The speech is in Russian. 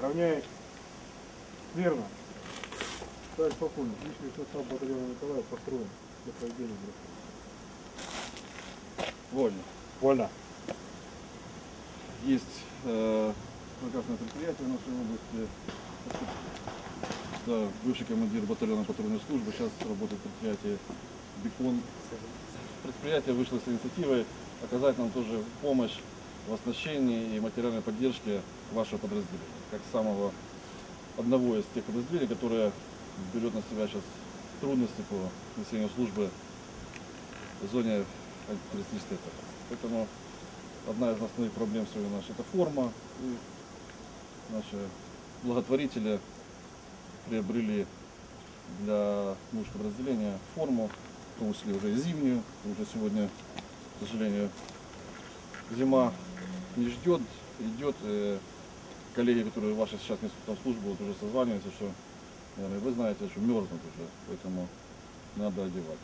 Равняетесь. Верно. Товарищ полковник, личный состав батальона Николаев построен для проведения бросок. Вольно. Вольно. Есть э, прекрасное предприятие в нашей области. Да, бывший командир батальона патрульной службы, сейчас работает предприятие Бекон. Предприятие вышло с инициативой оказать нам тоже помощь в оснащении и материальной поддержке вашего подразделения. Как самого одного из тех подразделений, которое берет на себя сейчас трудности по несению службы в зоне антитеррористической операции. Поэтому одна из основных проблем сегодня наша это форма. И наши благотворители приобрели для нужд подразделения форму, в том числе уже и зимнюю. Уже сегодня, к сожалению, зима не ждет, идет. Э, Коллеги, которые ваши сейчас несут там службу, вот уже созваниваются, что, наверное, вы знаете, что мерзнут уже, поэтому надо одевать.